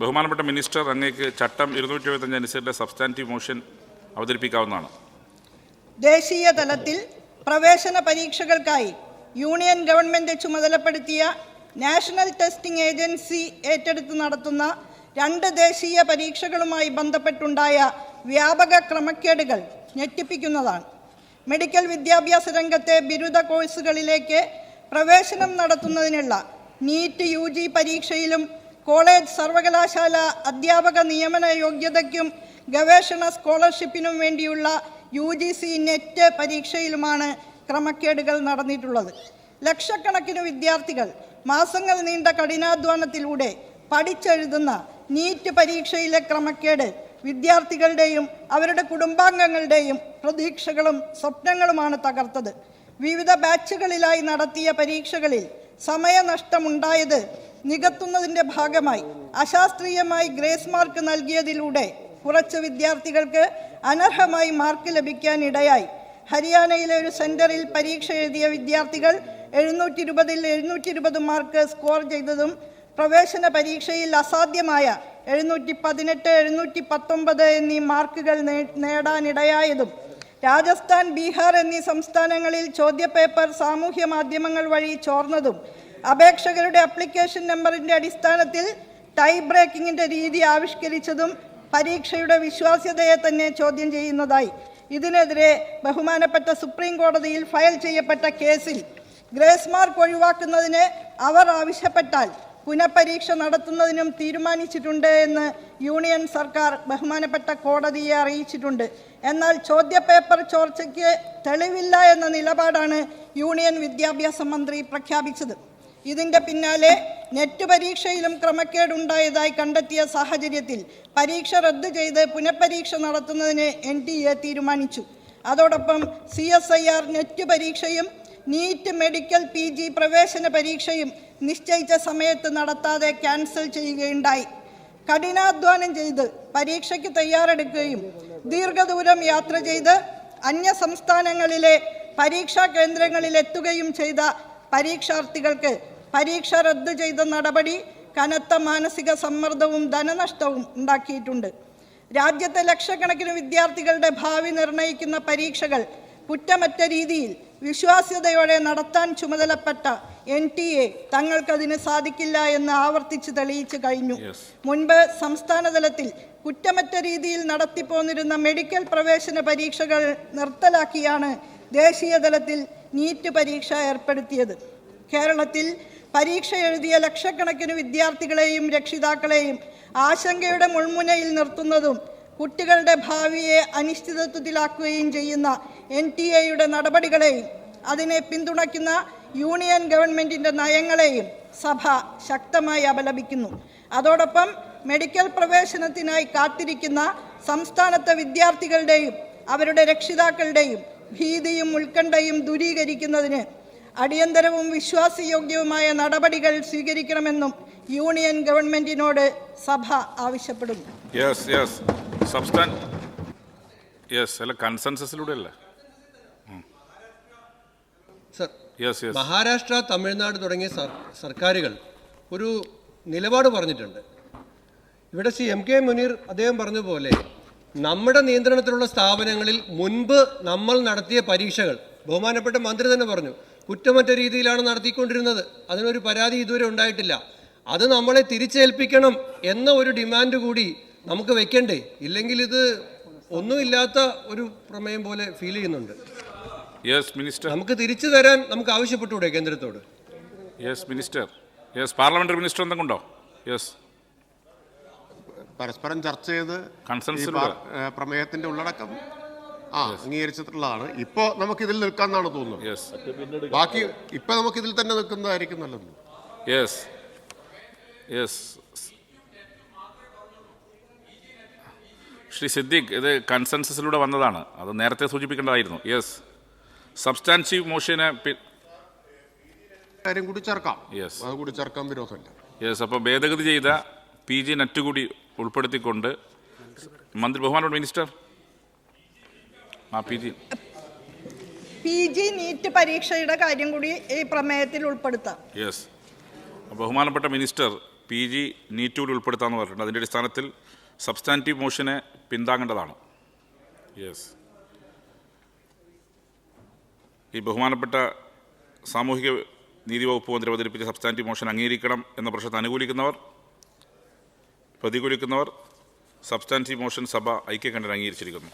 ബഹുമാനപ്പെട്ട മിനിസ്റ്റർ അങ്ങേക്ക് ചട്ടം ഇരുന്നൂറ്റി എഴുപത്തഞ്ച് അനുസരിച്ച് സബ്സ്റ്റാന്റീവ് മോഷൻ അവതരിപ്പിക്കാവുന്നതാണ്. ദേശീയ തലത്തിൽ പ്രവേശന പരീക്ഷകൾക്കായി യൂണിയൻ ഗവൺമെന്റ് ചുമതലപ്പെടുത്തിയ നാഷണൽ ടെസ്റ്റിംഗ് ഏജൻസി ഏറ്റെടുത്ത് നടത്തുന്ന രണ്ട് ദേശീയ പരീക്ഷകളുമായി ബന്ധപ്പെട്ടുണ്ടായ വ്യാപക ക്രമക്കേടുകൾ ഞെട്ടിപ്പിക്കുന്നതാണ്. മെഡിക്കൽ വിദ്യാഭ്യാസ രംഗത്തെ ബിരുദ കോഴ്സുകളിലേക്ക് പ്രവേശനം നടത്തുന്നതിനുള്ള നീറ്റ് യു പരീക്ഷയിലും കോളേജ് സർവകലാശാല അധ്യാപക നിയമന യോഗ്യതയ്ക്കും ഗവേഷണ സ്കോളർഷിപ്പിനും വേണ്ടിയുള്ള യു ജി സി നെറ്റ് പരീക്ഷയിലുമാണ് ക്രമക്കേടുകൾ നടന്നിട്ടുള്ളത്. ലക്ഷക്കണക്കിന് വിദ്യാർത്ഥികൾ മാസങ്ങൾ നീണ്ട കഠിനാധ്വാനത്തിലൂടെ പഠിച്ചെഴുതുന്ന നീറ്റ് പരീക്ഷയിലെ ക്രമക്കേട് വിദ്യാർത്ഥികളുടെയും അവരുടെ കുടുംബാംഗങ്ങളുടെയും പ്രതീക്ഷകളും സ്വപ്നങ്ങളുമാണ് തകർത്തത്. വിവിധ ബാച്ചുകളിലായി നടത്തിയ പരീക്ഷകളിൽ സമയനഷ്ടമുണ്ടായത് നികത്തുന്നതിന്റെ ഭാഗമായി അശാസ്ത്രീയമായി ഗ്രേസ് മാർക്ക് നൽകിയതിലൂടെ കുറച്ച് വിദ്യാർത്ഥികൾക്ക് അനർഹമായി മാർക്ക് ലഭിക്കാൻ ഇടയായി ഹരിയാനയിലെ ഒരു സെന്ററിൽ പരീക്ഷ എഴുതിയ വിദ്യാർത്ഥികൾ എഴുന്നൂറ്റി ഇരുപതിൽ എഴുന്നൂറ്റി ഇരുപത് മാർക്ക് സ്കോർ ചെയ്തതും പ്രവേശന പരീക്ഷയിൽ അസാധ്യമായ എഴുന്നൂറ്റി പതിനെട്ട് എഴുന്നൂറ്റി പത്തൊമ്പത് എന്നീ മാർക്കുകൾ നേടാനിടയായതും രാജസ്ഥാൻ ബീഹാർ എന്നീ സംസ്ഥാനങ്ങളിൽ ചോദ്യപേപ്പർ സാമൂഹ്യ മാധ്യമങ്ങൾ വഴി ചോർന്നതും അപേക്ഷകരുടെ അപ്ലിക്കേഷൻ നമ്പറിന്റെ അടിസ്ഥാനത്തിൽ ടൈ ബ്രേക്കിങ്ങിന്റെ രീതി ആവിഷ്കരിച്ചതും പരീക്ഷയുടെ വിശ്വാസ്യതയെ തന്നെ ചോദ്യം ചെയ്യുന്നതായി. ഇതിനെതിരെ ബഹുമാനപ്പെട്ട സുപ്രീം കോടതിയിൽ ഫയൽ ചെയ്യപ്പെട്ട കേസിൽ ഗ്രേസ് മാർക്ക് ഒഴിവാക്കുന്നതിന് അവർ ആവശ്യപ്പെട്ടാൽ പുനഃപരീക്ഷ നടത്തുന്നതിനും തീരുമാനിച്ചിട്ടുണ്ട് എന്ന് യൂണിയൻ സർക്കാർ ബഹുമാനപ്പെട്ട കോടതിയെ അറിയിച്ചിട്ടുണ്ട്. എന്നാൽ ചോദ്യപേപ്പർ ചോർച്ചയ്ക്ക് തെളിവില്ല എന്ന നിലപാടാണ് യൂണിയൻ വിദ്യാഭ്യാസ മന്ത്രി പ്രഖ്യാപിച്ചത്. ഇതിന്റെ പിന്നാലെ നെറ്റ് പരീക്ഷയിലും ക്രമക്കേടുണ്ടായതായി കണ്ടെത്തിയ സാഹചര്യത്തിൽ പരീക്ഷ റദ്ദു ചെയ്ത് പുനഃപരീക്ഷ നടത്തുന്നതിന് എൻ ടി എ തീരുമാനിച്ചു. അതോടൊപ്പം C S I R net പരീക്ഷയും നീറ്റ് മെഡിക്കൽ പി ജി പ്രവേശന പരീക്ഷയും നിശ്ചയിച്ച സമയത്ത് നടത്താതെ ക്യാൻസൽ ചെയ്യുകയുണ്ടായി. കഠിനാധ്വാനം ചെയ്ത് പരീക്ഷയ്ക്ക് തയ്യാറെടുക്കുകയും ദീർഘദൂരം യാത്ര ചെയ്ത് അന്യ സംസ്ഥാനങ്ങളിലെ പരീക്ഷാ കേന്ദ്രങ്ങളിൽ എത്തുകയും ചെയ്ത പരീക്ഷാർത്ഥികൾക്ക് പരീക്ഷ റദ്ദു ചെയ്ത നടപടി കനത്ത മാനസിക സമ്മർദ്ദവും ധനനഷ്ടവും ഉണ്ടാക്കിയിട്ടുണ്ട്. രാജ്യത്തെ ലക്ഷക്കണക്കിന് വിദ്യാർത്ഥികളുടെ ഭാവി നിർണയിക്കുന്ന പരീക്ഷകൾ കുറ്റമറ്റ രീതിയിൽ വിശ്വാസ്യതയോടെ നടത്താൻ ചുമതലപ്പെട്ട എൻ ടി എ തങ്ങൾക്കതിന് സാധിക്കില്ല എന്ന് ആവർത്തിച്ച് തെളിയിച്ചു കഴിഞ്ഞു. മുൻപ് സംസ്ഥാനതലത്തിൽ കുറ്റമറ്റ രീതിയിൽ നടത്തിപ്പോന്നിരുന്ന മെഡിക്കൽ പ്രവേശന പരീക്ഷകൾ നിർത്തലാക്കിയാണ് ദേശീയ തലത്തിൽ നീറ്റ് പരീക്ഷ ഏർപ്പെടുത്തിയത്. കേരളത്തിൽ പരീക്ഷ എഴുതിയ ലക്ഷക്കണക്കിന് വിദ്യാർത്ഥികളെയും രക്ഷിതാക്കളെയും ആശങ്കയുടെ മുൾമുനയിൽ നിർത്തുന്നതും കുട്ടികളുടെ ഭാവിയെ അനിശ്ചിതത്വത്തിലാക്കുകയും ചെയ്യുന്ന എൻ ടി എയുടെ നടപടികളെയും അതിനെ പിന്തുണയ്ക്കുന്ന യൂണിയൻ ഗവൺമെന്റിന്റെ നയങ്ങളെയും സഭ ശക്തമായി അപലപിക്കുന്നു. അതോടൊപ്പം മെഡിക്കൽ പ്രവേശനത്തിനായി കാത്തിരിക്കുന്ന സംസ്ഥാനത്തെ വിദ്യാർത്ഥികളുടെയും അവരുടെ രക്ഷിതാക്കളുടെയും ഭീതിയും ഉത്കണ്ഠയും ദൂരീകരിക്കുന്നതിന് അടിയന്തരവും വിശ്വാസയോഗ്യവുമായ നടപടികൾ സ്വീകരിക്കണമെന്നും യൂണിയൻ ഗവൺമെന്റിനോട് സഭ ആവശ്യപ്പെടുന്നു. യെസ് യെസ് സബ്സ്റ്റാൻ യെസ് അല്ല കൺസെൻസസിലൂടെ അല്ലേ? Sir yes yes Maharashtra Tamil Nadu തുടങ്ങിയ സർക്കാരുകൾ ഒരു നിലപാട് പറഞ്ഞിട്ടുണ്ട്. ഇവിടെ സി എം കെ മുനീർ അദ്ദേഹം പറഞ്ഞ പോലെ നമ്മുടെ നിയന്ത്രണത്തിലുള്ള സ്ഥാപനങ്ങളിൽ മുൻപ് നമ്മൾ നടത്തിയ പരീക്ഷകൾ ബഹുമാനപ്പെട്ട മന്ത്രി തന്നെ പറഞ്ഞു കുറ്റമറ്റ രീതിയിലാണ് നടത്തിക്കൊണ്ടിരുന്നത്. അതിനൊരു പരാതി ഇതുവരെ ഉണ്ടായിട്ടില്ല. അത് നമ്മളെ തിരിച്ചേൽപ്പിക്കണം എന്ന ഒരു ഡിമാൻഡ് കൂടി നമുക്ക് വെക്കണ്ടേ? ഇല്ലെങ്കിൽ ഇത് ഒന്നുമില്ലാത്ത ഒരു പ്രമേയം പോലെ ഫീൽ ചെയ്യുന്നുണ്ട്. യെസ് മിനിസ്റ്റർ നമുക്ക് തിരിച്ചു തരാൻ നമുക്ക് ആവശ്യപ്പെട്ടൂടെ കേന്ദ്രത്തോട്? Yes minister yes parliamentary minister എന്തെങ്കിലും ഉണ്ടോ? യെസ് പരസ്പരം ചർച്ച ചെയ്ത് പ്രമേയത്തിന്റെ ഉള്ളടക്കം ആ അംഗീകരിച്ചിട്ടുള്ളതാണ്. ഇപ്പോ നമുക്ക് ഇതിൽ നിൽക്കാന്നാണ് തോന്നുന്നത്. ബാക്കി ഇപ്പൊ നമുക്ക് ഇതിൽ തന്നെ നിൽക്കുന്നതായിരിക്കും നല്ലത്. യെസ് യെസ് ശ്രീ സിദ്ദീഖ് ഇത് കൺസെൻസസിലൂടെ വന്നതാണ്. അത് നേരത്തെ സൂചിപ്പിക്കേണ്ടതായിരുന്നു. യെസ് സബ്സ്റ്റാൻസീവ് മോഷനെ കാര്യം കൂടി ചേർക്കാം. യെസ് അത് കൂടി ചേർക്കാൻ വിരോധമില്ല. യെസ് അപ്പോൾ ഭേദഗതി ചെയ്ത പി ജി നെറ്റ് കൂടി ഉൾപ്പെടുത്തിക്കൊണ്ട് മന്ത്രി ബഹുമാനോട് മിനിസ്റ്റർ പി ജി. നീറ്റ് പരീക്ഷയുടെ കാര്യം കൂടി ഈ പ്രമേയത്തിൽ ഉൾപ്പെടുത്താം. യെസ് ബഹുമാനപ്പെട്ട മിനിസ്റ്റർ പി ജി നീറ്റ് കൂടി ഉൾപ്പെടുത്താമെന്ന് പറഞ്ഞിട്ടുണ്ട്. അതിന്റെ അടിസ്ഥാനത്തിൽ സബ്സ്റ്റാന്റീവ് മോഷനെ പിന്താങ്ങേണ്ടതാണ്. യെസ് ഈ ബഹുമാനപ്പെട്ട സാമൂഹിക നീതി വകുപ്പ് മന്ത്രി അവതരിപ്പിച്ച സബ്സ്റ്റാന്റീവ് മോഷൻ അംഗീകരിക്കണം എന്ന പ്രശ്നത്തെ അനുകൂലിക്കുന്നവർ പ്രതികൂലിക്കുന്നവർ സബ്സ്റ്റാന്റീവ് മോഷൻ സഭ ഐക്യകണ്ഠൻ അംഗീകരിച്ചിരിക്കുന്നു.